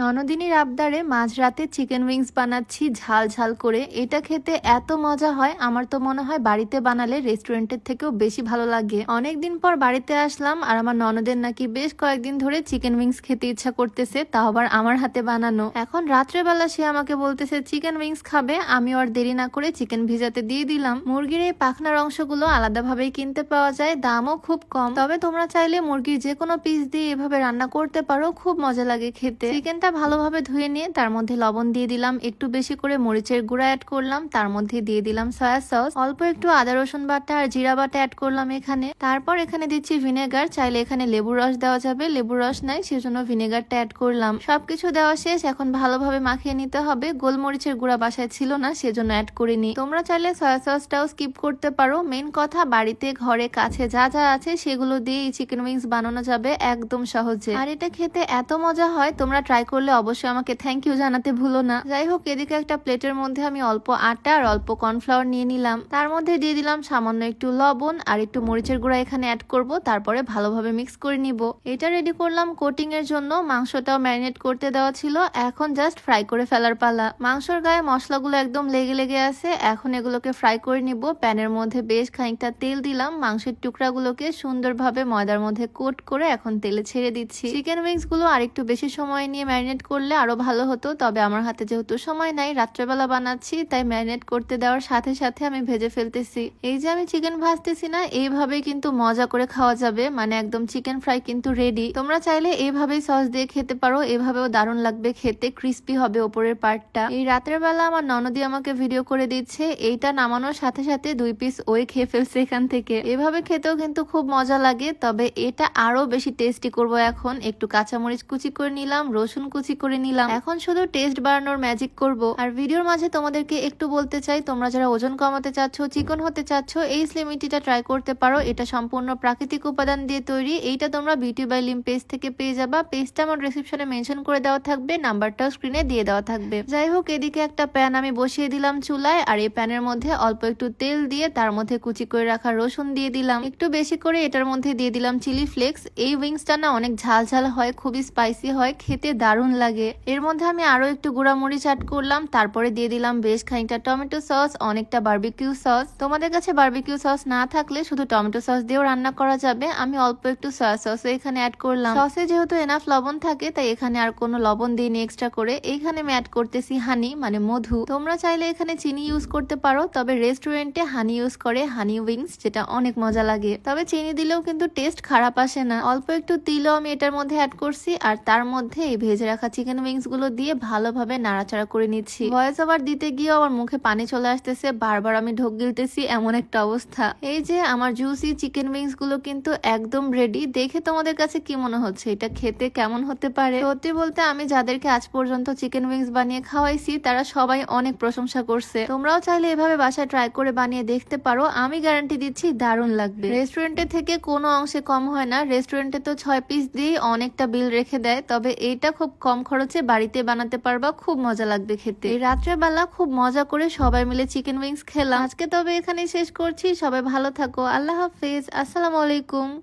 ননদিনীর আবদারে মাঝরাতে chicken wings বানাচ্ছি ঝাল ঝাল করে। এটা খেতে এত মজা হয়, আমার তো মনে হয় বাড়িতে বানালে রেস্টুরেন্টের থেকেও বেশি ভালো লাগে। অনেকদিন পর বাড়িতে আসলাম আর আমার ননদের নাকি বেশ কয়েকদিন ধরে চিকেন উইংস খেতে ইচ্ছা করতেছে, তাও আবার আমার হাতে বানানো। এখন রাত্রেবেলা সে আমাকে বলতেছে, চিকেন উইংস খাবে আমি আর দেরি না করে চিকেন ভিজাতে দিয়ে দিলাম। মুরগির এই পাখনার অংশগুলো আলাদাভাবেই কিনতে পাওয়া যায়, দামও খুব কম। তবে তোমরা চাইলে মুরগির যে কোনো পিস দিয়ে এভাবে রান্না করতে পারো, খুব মজা লাগে খেতে। চিকেনটা ভালোভাবে ধুয়ে নিয়ে তার মধ্যে লবণ দিয়ে দিলাম। একটু বেশি করে মরিচের গুঁড়া অ্যাড করলাম। তার মধ্যে দিয়ে দিলাম সয়া সস অল্প একটু আদা, রসুন বাটা আর জিরা বাটা অ্যাড করলাম এখানে। তারপর এখানে দিচ্ছি ভিনেগার চাইলে এখানে লেবুর রস দেওয়া যাবে। লেবুর রস নাই, সেজন্য ভিনেগারটা অ্যাড করলাম। সবকিছু দেওয়া শেষ। এখন ভালোভাবে মাখিয়ে নিতে হবে। গোলমরিচের গুঁড়া বাসায় ছিল না, সেজন্য অ্যাড করিনি তোমরা চাইলে সয়া সসটাও স্কিপ করতে পারো। মেন কথা, বাড়িতে, ঘরে, কাছে যা যা আছে, সেগুলো দিয়ে এই চিকেন উইংস বানানো যাবে একদম সহজে। আর এটা খেতে এত মজা হয়, তোমরা ট্রাই করলে অবশ্যই আমাকে থ্যাংক ইউ জানাতে ভুলো না। যাই হোক এদিকে একটা প্লেটের মধ্যে আমি অল্প আটা আর অল্প কর্নফ্লাওয়ার নিয়ে নিলাম। তার মধ্যে দিয়ে দিলাম সামান্য একটু লবণ আর একটু মরিচের গুঁড়া এখানে অ্যাড করব, তারপরে ভালোভাবে মিক্স করে নিব। এটা রেডি করলাম কোটিং এর জন্য, মাংসটাও ম্যারিনেট করতে দেওয়া ছিল, এখন জাস্ট ফ্রাই করে ফেলার পালা। মাংসর গায়ে মশলাগুলো একদম লেগে লেগে আছে, এখন এগুলোকে ফ্রাই করে নিব। প্যানের মধ্যে বেশ খানিকটা তেল দিলাম, মাংসের টুকরাগুলোকে সুন্দরভাবে ময়দার মধ্যে কোট করে এখন তেলে ছেড়ে দিচ্ছি। চিকেন উইংসগুলো আরেকটু বেশি সময় নিয়ে ম্যারিনেট করলে আরও ভালো হতো, তবে আমার হাতে যেহেতু সময় নাই, রাত্রেবেলা বানাচ্ছি, তাই ম্যারিনেট করতে দেওয়ার সাথে সাথে আমি ভেজে ফেলতেছি। এই যে আমি চিকেন ভাজতেছি না এইভাবে কিন্তু মজা করে খাওয়া যাবে মানে একদম চিকেন ফ্রাই কিন্তু রেডি তোমরা চাইলে এইভাবেই সস দিয়ে খেতে পারো, এভাবেও দারুণ লাগবে, খেতে ক্রিস্পি হবে ওপরের পার্টটা এই রাতের বেলা আমার ননদি আমাকে ভিডিও করে দিচ্ছে, এইটা নামানোর সাথে সাথে দুই পিস ওই খেয়ে ফেলছে এখান থেকে। এভাবে খেতেও কিন্তু খুব মজা লাগে, তবে এটা আরও বেশি টেস্টি করব এখন। একটু কাঁচামরিচ কুচি করে নিলাম, রসুন কুচি করে নিলাম। এখন শুধু টেস্ট বাড়ানোর ম্যাজিক করব। আর ভিডিওর মাঝে তোমাদেরকে একটু বলতে চাই, তোমরা যারা ওজন কমাতে চাচ্ছ, চিকন হতে চাচ্ছ, এই স্লিমিটিটা ট্রাই করতে পারো। এটা সম্পূর্ণ প্রাকৃতিক উপাদান দিয়ে তৈরি। এইটা তোমরা বিউটি বাই লিম পেজ থেকে পেয়ে যাবা। পেজটা আমার রিসিপশনে মেনশন করে দেওয়া থাকবে নাম্বারটাও স্ক্রিনে দিয়ে দেওয়া থাকবে। যাই হোক, এদিকে একটা প্যান আমি বসিয়ে দিলাম চুলায়। আর এই প্যানের মধ্যে অল্প একটু তেল দিয়ে তার মধ্যে কুচি করে রাখা রসুন দিয়ে দিলাম। একটু বেশি করে এটার মধ্যে দিয়ে দিলাম চিলি ফ্লেক্স এই উইংসটা না অনেক ঝাল ঝাল হয়, খুবই স্পাইসি হয়, খেতে দারুণ লাগে। এর মধ্যে আমি আরও একটু গুঁড়া মরিচ অ্যাড করলাম, তারপরে দিয়ে দিলাম বেশ খানিকটা টমেটো সস, অনেকটা বার্বিকিউ সস। তোমাদের কাছে বার্বিকিউ সস না থাকলে শুধু টমেটো সস দিয়েও রান্না করা যাবে। আমি অল্প একটু সয়া সস এখানে অ্যাড করলাম। সসে যেহেতু এনাফ লবণ থাকে, তাই এখানে আর কোনো লবণ দিইনি এক্সট্রা করে। এইখানে আমি অ্যাড করতেছি হানি মানে মধু। তোমরা চাইলে এখানে চিনি ইউজ করতে পারো, তবে রেস্টুরেন্টে হানি ইউজ করে হানি উইংস যেটা অনেক মজা লাগে। তবে চিনি দিলেও কিন্তু টেস্ট খারাপ আসে না। অল্প একটু তিলও আমি এটার মধ্যে অ্যাড করছি, আর তার মধ্যে এই ভেজে রাখা চিকেন উইংসগুলো দিয়ে ভালোভাবে নাড়াচাড়া করে নিচ্ছি। ভয়েস ওভার দিতে গিয়ে আমার মুখে পানি চলে আসতেছে, বারবার আমি ঢোক গিলতেছি, এমন একটা অবস্থা। এই যে আমার জুসি চিকেন উইংসগুলো কিন্তু একদম রেডি দেখে তোমাদের কাছে কি মনে হচ্ছে? এটা খেতে কেমন হতে পারে? সত্যি বলতে আমি যাদেরকে আজ পর্যন্ত চিকেন উইংস বানিয়ে খাওয়াইছি, তারা সবাই অনেক প্রশংসা করছে। তোমরাও চাইলে এভাবে বাসায় ট্রাই করে বানিয়ে দেখতে পারো, আমি গ্যারান্টি দিচ্ছি দারুণ লাগবে। রেস্টুরেন্টে থেকে কোনো অংশে কম হয় না রেস্টুরেন্টে তো ছয় পিস দিয়েই অনেকটা বিল রেখে দেয়, তবে এইটা খুব কম খরচে বাড়িতে বানাতে পারবা, খুব মজা লাগবে খেতে। রাত্রেবেলা খুব মজা করে সবাই মিলে চিকেন উইংস খেলাম। আজকে তবে এখানে শেষ করছি। সবাই ভালো থাকো। আল্লাহ হাফিজ। আসসালামু আলাইকুম।